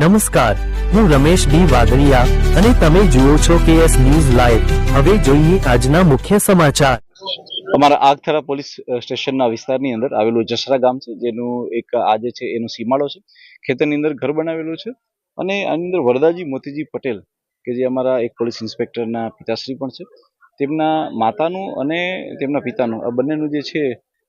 નમસ્કાર, હું રમેશ ડી વાદળિયા અને તમે જુઓ છો કેએસ ન્યૂઝ લાઈવ. હવે જોઈએ આજના મુખ્ય સમાચાર. અમારા આગથરા પોલીસ સ્ટેશનના વિસ્તારની અંદર આવેલું જસરા ગામ છે, જેનું એક આજે છે, એનો સીમાડો છે. ખેતરની અંદર ઘર બનાવેલું છે અને આની અંદર વરદાજી મોતીજી પટેલ, કે જે અમારા એક પોલીસ ઇન્સ્પેક્ટરના પિતાશ્રી પણ છે. તેમના માતાનું અને તેમના પિતાનું, આ બંનેનું જે છે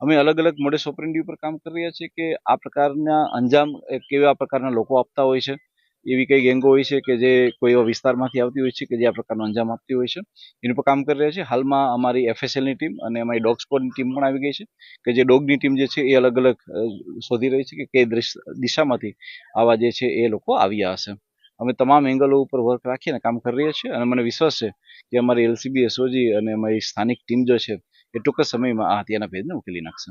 અમે અલગ અલગ મોડેસ ઓપરેન્ડી ઉપર કામ કરી રહ્યા છીએ કે આ પ્રકારના અંજામ કેવા પ્રકારના લોકો આપતા હોય છે, એવી કઈ ગેંગો હોય છે કે જે કોઈ એવા વિસ્તારમાંથી આવતી હોય છે કે જે આ પ્રકારનો અંજામ આપતી હોય છે. એની પર કામ કરી રહ્યા છે. હાલમાં અમારી એફએસએલની ટીમ અને અમારી ડોગ સ્કોડની ટીમ પણ આવી ગઈ છે કે જે ડોગની ટીમ જે છે એ અલગ અલગ શોધી રહી છે કે કઈ દિશામાંથી આવા જે છે એ લોકો આવ્યા હશે. અમે તમામ એંગલો ઉપર વર્ક રાખીને કામ કરી રહ્યા છીએ અને મને વિશ્વાસ છે કે અમારી એલસીબી એસઓજી અને અમારી સ્થાનિક ટીમ જે છે એ ટૂંક સમયમાં આ હત્યાના ભેદને ઉકેલી નાખશે.